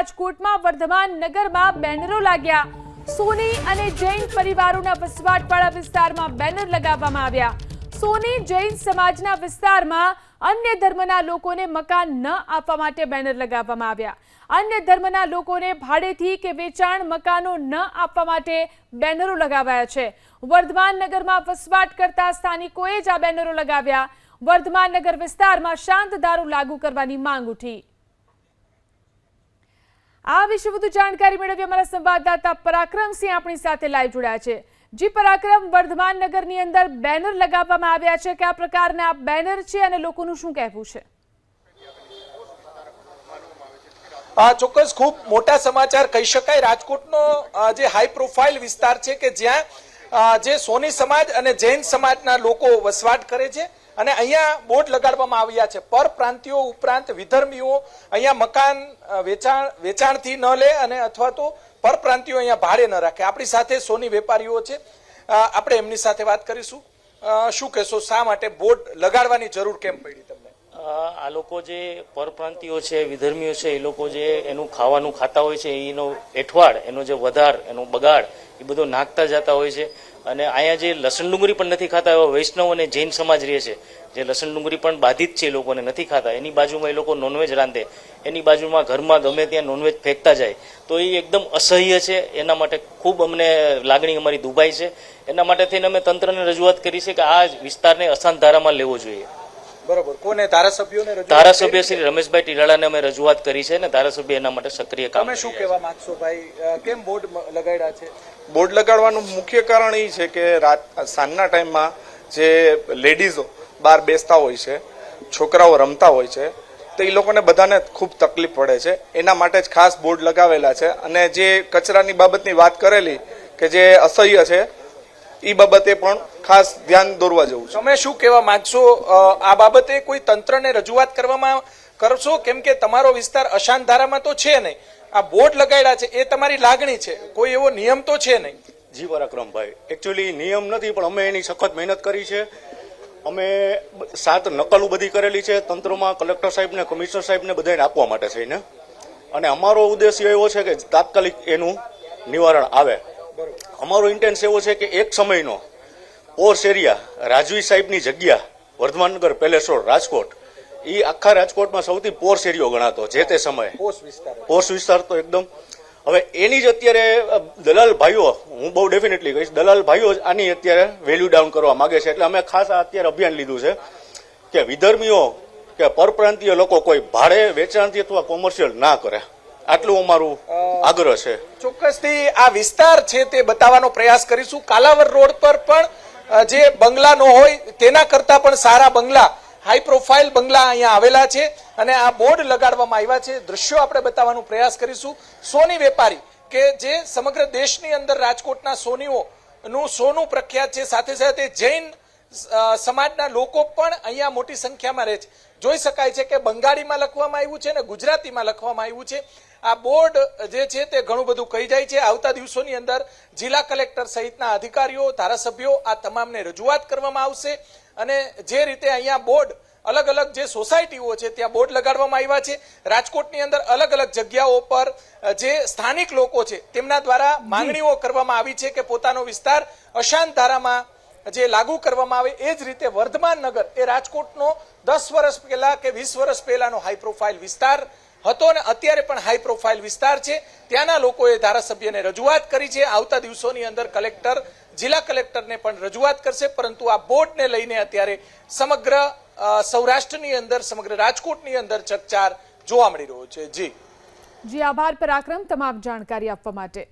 રાજકોટમાં વર્ધમાન નગરમાં બેનરો લાગ્યા. સોની અને જૈન પરિવારોના વસવાટવાળા વિસ્તારમાં બેનર લગાવવામાં આવ્યા. સોની જૈન સમાજના વિસ્તારમાં અન્ય ધર્મના લોકોને મકાન ન આપવા માટે બેનર લગાવવામાં આવ્યા. અન્ય ધર્મના લોકોને ભાડેથી કે વેચાણ મકાનો ન આપવા માટે બેનરો લગાવાયા છે. વર્ધમાન નગરમાં વસવાટ કરતા સ્થાનિકોએ જ આ બેનરો લગાવ્યા. વર્ધમાન નગર વિસ્તારમાં શાંત દારૂ લાગુ કરવાની માંગ ઉઠી. આ વિશે વધુ જાણકારી મેળવી અમારા સંવાદદાતા પરાક્રમસિંહ આપણી સાથે લાઈવ જોડાયા છે. જી પરાક્રમ, વર્ધમાન નગરની અંદર બેનર લગાવવામાં આવ્યા છે કયા પ્રકારના બેનર છે અને લોકોનું શું કહેવું છે? આ ચોક્કસ ખૂબ મોટા સમાચાર કહી શકાય. રાજકોટનો જે હાઈ પ્રોફાઇલ વિસ્તાર છે કે જ્યાં જે સોની સમાજ અને જૈન સમાજના લોકો વસવાટ કરે છે. અને અહીંયા બોર્ડ લગાડવામાં આવ્યા છે. પર પ્રાંતિયો ઉપરાંત વિધર્મીઓ અહીંયા મકાન વેચાણ, વેચાણથી ન લે અને અથવા તો પર પ્રાંતિયો અહીંયા ભાડે ન રાખે. આપણી સાથે સોની વેપારીઓ છે. આપણે એમની સાથે વાત કરીશું. શું કહેશો? શા માટે બોર્ડ લગાડવાની જરૂર કેમ પડી તમને? આ લોકો જે પરપ્રાંતિયો છે, વિધર્મીઓ છે, એ લોકો જે એનું ખાવાનું ખાતા હોય છે, એનો એઠવાડ, એનો જે વધાર, એનો બગાડ, એ બધો નાખતા જતા હોય છે. અને અહીંયા જે લસણ ડુંગળી પણ નથી ખાતા એવા વૈષ્ણવ અને જૈન સમાજ રહે છે. જે લસણ ડુંગળી પણ બાધિત છે એ લોકોને નથી ખાતા. એની બાજુમાં એ લોકો નોનવેજ રાંધે. એની બાજુમાં ઘરમાં ગમે ત્યાં નોનવેજ ફેંકતા જાય. તો એ એકદમ અસહ્ય છે. એના માટે ખૂબ અમને લાગણી અમારી દુભાઈ છે. એના માટે થઈને અમે તંત્રને રજૂઆત કરી છે કે આ વિસ્તારને અશાંત ધારામાં લેવો જોઈએ. બરોબર. કોને? ધારાસભ્યોને ધારાસભ્ય શ્રી રમેશભાઈ ટીલાળાને અમે રજૂઆત કરી છે ને ધારાસભ્ય એના માટે સક્રિય કામ તમે શું કહેવા માંગશો ભાઈ? કેમ બોર્ડ લગાડ્યા છે? બોર્ડ લગાડવાનું મુખ્ય કારણ એ છે કે રાત સાંજના ટાઈમમાં જે લેડીઝો બહાર બેસતા હોય છે છોકરાઓ રમતા હોય છે તો એ લોકોને બધાને ખૂબ તકલીફ પડે છે. એના માટે જ ખાસ બોર્ડ લગાવેલા છે. અને જે કચરાની બાબતની વાત કરેલી કે જે અસહ્ય છે એ બાબતે પણ ખાસ ધ્યાન દોરવા જવું છે. તમે શું કહેવા માંગશો? આ બાબતે કોઈ તંત્રને રજૂઆત કરવામાં કરશો? કેમ કે તમારો વિસ્તાર અશાંત ધારામાં તો છે નહીં. આ બોર્ડ લગાડ્યા છે એ તમારી લાગણી છે. કોઈ એવો નિયમ તો છે નહીં. જી પરાક્રમભાઈ. એકચ્યુઅલી નિયમ નથી પણ અમે એની સખત મહેનત કરી છે. અમે સાત નકલો બધી કરેલી છે તંત્રમાં કલેક્ટર સાહેબને કમિશનર સાહેબને બધાને આપવા માટે થઈને અને અમારો ઉદ્દેશ્ય એવો છે કે તાત્કાલિક એનું નિવારણ આવે. અમારો ઇન્ટેન્સ એવો છે કે એક સમયનો પોર્સ એરિયા રાજવી સાહેબની જગ્યા વર્ધમાનનગર પેલેસ રોડ રાજકોટ એ આખા રાજકોટમાં સૌથી પોર્સ એરિયો ગણાતો જે તે સમયે. પોર્સ વિસ્તાર. વિસ્તાર તો એકદમ. હવે એની જ અત્યારે દલાલ ભાઈઓ હું બહુ ડેફિનેટલી કહીશ દલાલ ભાઈઓ જ આની અત્યારે વેલ્યુ ડાઉન કરવા માંગે છે. એટલે અમે ખાસ અત્યારે અભિયાન લીધું છે કે વિધર્મીઓ કે પરપ્રાંતીય લોકો કોઈ ભાડે વેચાણથી અથવા કોમર્શિયલ ના કરે. આટલું અમારું આગ્રહ છે. ચોક્કસથી આ વિસ્તાર છે તે બતાવવાનો પ્રયાસ કરીશું. કાલાવર રોડ પર પણ જે બંગલા નો હોય તેના કરતા પણ સારા બંગલા હાઈ પ્રોફાઇલ બંગલા અહીંયા આવેલા છે અને આ બોર્ડ લગાડવામાં આવ્યા છે. દ્રશ્યો આપણે બતાવવાનો પ્રયાસ કરીશું. સોની વેપારી કે જે સમગ્ર દેશની અંદર રાજકોટના સોનીઓ નું સોનું પ્રખ્યાત છે સાથે સાથે જૈન સમાજના લોકો પણ અહીંયા મોટી સંખ્યામાં રહે છે. જોઈ શકાય છે કે બંગાળીમાં લખવામાં આવ્યું છે અને ગુજરાતીમાં લખવામાં આવ્યું છે. આ બોર્ડ જે છે તે ઘણું બધું કહી જાય છે. આવતા દિવસોની અંદર જિલ્લા કલેક્ટર સહિતના અધિકારીઓ ધારાસભ્યો આ તમામને રજૂઆત કરવામાં આવશે. અને જે રીતે અહીંયા બોર્ડ અલગ અલગ જે સોસાયટીઓ છે ત્યાં બોર્ડ લગાડવામાં આવ્યા છે. રાજકોટની અંદર અલગ અલગ જગ્યાઓ પર જે સ્થાનિક લોકો છે તેમના દ્વારા માંગણીઓ કરવામાં આવી છે કે પોતાનો વિસ્તાર અશાંત ધારામાં જે લાગુ કરવામાં આવે એ જ રીતે વર્ધમાન નગર એ રાજકોટનો દસ વર્ષ પહેલા કે વીસ વર્ષ પહેલાનો હાઈ પ્રોફાઇલ વિસ્તાર હતો અને અત્યારે પણ હાઈ પ્રોફાઇલ વિસ્તાર છે. ત્યાંના લોકોએ ધારાસભ્યને રજૂઆત કરી છે. આવતા દિવસોની અંદર કલેક્ટર, જિલ્લા કલેક્ટરને પણ રજૂઆત કરશે. પરંતુ આ બોર્ડને લઈને અત્યારે સમગ્ર સૌરાષ્ટ્રની અંદર, સમગ્ર રાજકોટની અંદર ચકચાર જોવા મળી રહ્યો છે. જી. જી, આભાર, પરાક્રમ, તમામ જાણકારી આપવા માટે.